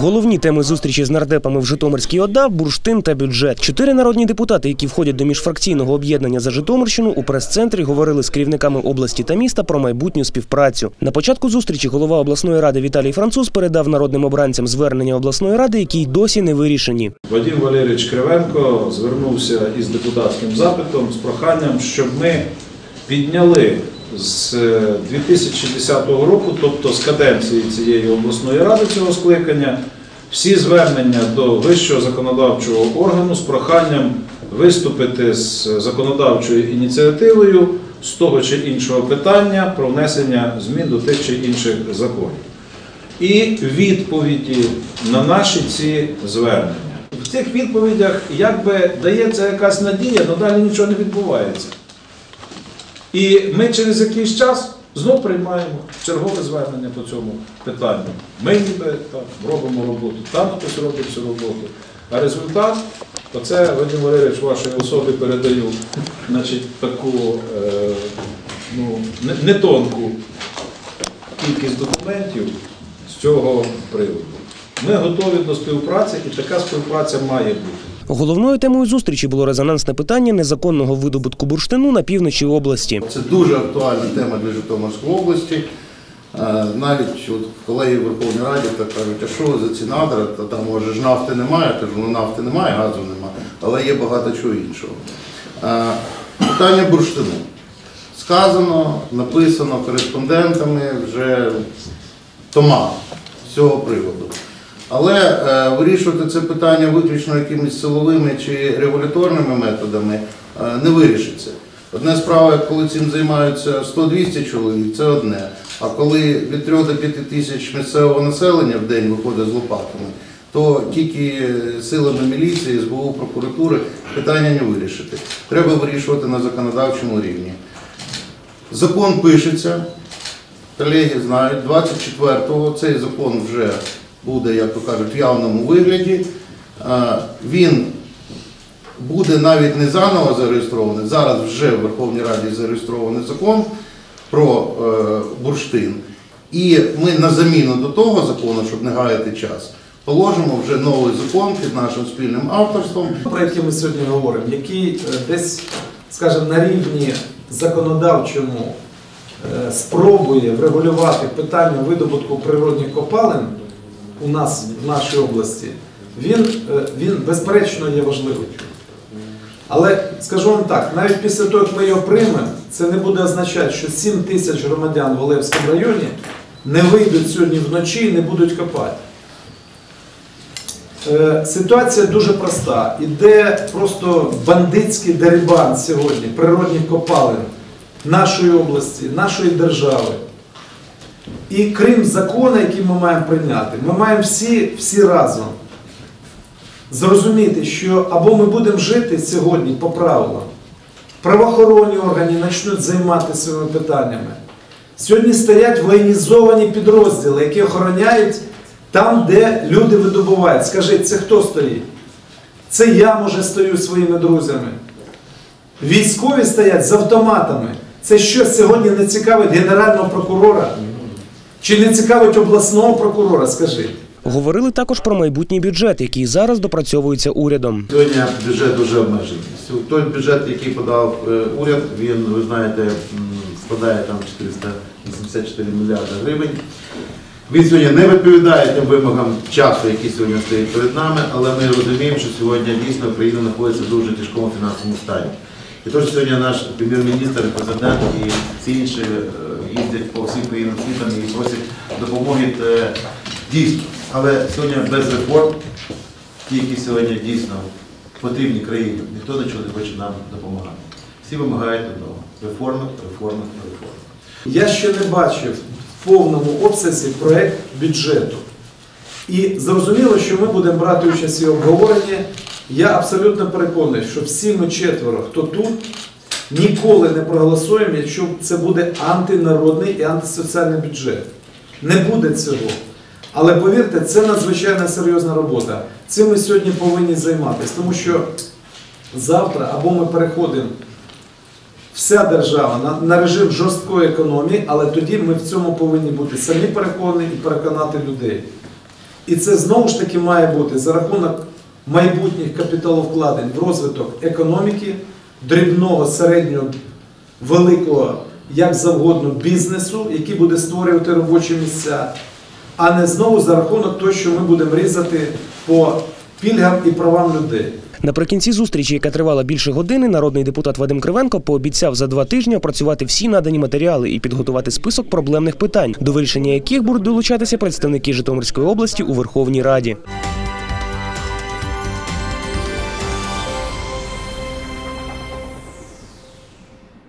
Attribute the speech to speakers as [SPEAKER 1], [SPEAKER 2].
[SPEAKER 1] Головні теми зустрічі з нардепами в Житомирській ОДА – бурштин та бюджет. Чотири народні депутати, які входять до міжфракційного об'єднання за Житомирщину, у прес-центрі говорили з керівниками області та міста про майбутню співпрацю. На початку зустрічі голова обласної ради Віталій Француз передав народним обранцям звернення обласної ради, які й досі не вирішені.
[SPEAKER 2] Вадим Валерійович Кривенко звернувся із депутатським запитом з проханням, щоб ми підняли з 2010 року, тобто з каденції цієї обласної ради цього скликання, всі звернення до вищого законодавчого органу з проханням виступити з законодавчою ініціативою з того чи іншого питання про внесення змін до тих чи інших законів. І відповіді на наші ці звернення. В цих відповідях якби дається якась надія, але далі нічого не відбувається. І ми через якийсь час знов приймаємо чергове звернення по цьому питанню. Ми ніби там робимо роботу, там хтось робить цю роботу. А результат, оце Вадим Валерійович вашій особі передаю значить, таку е, ну, не, кількість документів з цього приводу. Ми готові до співпраці, і така співпраця має бути.
[SPEAKER 1] Головною темою зустрічі було резонансне питання незаконного видобутку бурштину на півночі області.
[SPEAKER 3] Це дуже актуальна тема для Житомирської області. Е, Навіть от колеги в Верховній Раді так кажуть, а що за ці надра, та там може ж нафти немає, тож ну нафти немає, газу немає, але є багато чого іншого. Е, Питання бурштину. Сказано, написано кореспондентами вже тома з цього приводу. Але е, вирішувати це питання виключно якимись силовими чи регуляторними методами е, не вирішиться. Одна справа, коли цим займаються 100-200 чоловік, це одне. А коли від 3 до 5 тисяч місцевого населення в день виходить з лопатами, то тільки силами міліції, СБУ, прокуратури питання не вирішити. Треба вирішувати на законодавчому рівні. Закон пишеться, колеги знають, 24-го цей закон вже буде, як то кажуть, в явному вигляді. Е, Він буде навіть не заново зареєстрований, зараз вже в Верховній Раді зареєстрований закон про е, бурштин. І ми на заміну до того закону, щоб не гаяти час, положимо вже новий закон під нашим спільним авторством.
[SPEAKER 4] про який ми сьогодні говоримо, який е, десь, скажімо, на рівні законодавчому спробує врегулювати питання видобутку природних копалин у нас в нашій області, він, е, він безперечно є важливим. Але скажу вам так, навіть після того, як ми його приймемо, це не буде означати, що 7 тисяч громадян в Олевському районі не вийдуть сьогодні вночі і не будуть копати. Е, Ситуація дуже проста. Іде просто бандитський дерибан сьогодні природних копалин нашої області, нашої держави. І крім закону, який ми маємо прийняти, ми маємо всі, всі разом зрозуміти, що або ми будемо жити сьогодні по правилам, правоохоронні органи почнуть займатися цими питаннями. Сьогодні стоять воєнізовані підрозділи, які охороняють там, де люди видобувають. Скажіть, це хто стоїть? Це я, може, стою своїми друзями. Військові стоять з автоматами. Це що сьогодні не цікавить Генерального прокурора? Чи не цікавить обласного прокурора, скажіть?
[SPEAKER 1] Говорили також про майбутній бюджет, який зараз допрацьовується урядом.
[SPEAKER 3] Сьогодні бюджет дуже обмежений. Той бюджет, який подав е, уряд, він, ви знаєте, складає там 484 мільярди гривень. Він сьогодні не відповідає тим вимогам часу, які сьогодні стоять перед нами, але ми розуміємо, що сьогодні дійсно Україна знаходиться в дуже тяжкому фінансовому стані. І тож сьогодні наш прем'єр-міністр, президент і всі інші е, їздять по всім країнам світу і просять допомоги е, дійсно. Але сьогодні без реформ, ті, які сьогодні дійсно потрібні країні, ніхто нічого не хоче нам допомагати. Всі вимагають одного реформи, реформи, реформи.
[SPEAKER 4] Я ще не бачив в повному обсязі проект бюджету. І зрозуміло, що ми будемо брати участь у обговоренні. Я абсолютно переконаний, що всі ми четверо, хто тут, ніколи не проголосуємо, якщо це буде антинародний і антисоціальний бюджет. Не буде цього. Але повірте, це надзвичайно серйозна робота. Цим ми сьогодні повинні займатися, тому що завтра або ми переходимо вся держава на, на режим жорсткої економії, але тоді ми в цьому повинні бути самі переконані і переконати людей. І це знову ж таки має бути за рахунок майбутніх капіталовкладень в розвиток економіки, дрібного, середнього, великого, як завгодно, бізнесу, який буде створювати робочі місця, а не знову за рахунок того, що ми будемо різати по пільгам і правам людей.
[SPEAKER 1] Наприкінці зустрічі, яка тривала більше години, народний депутат Вадим Кривенко пообіцяв за два тижні опрацювати всі надані матеріали і підготувати список проблемних питань, до вирішення яких будуть долучатися представники Житомирської області у Верховній Раді.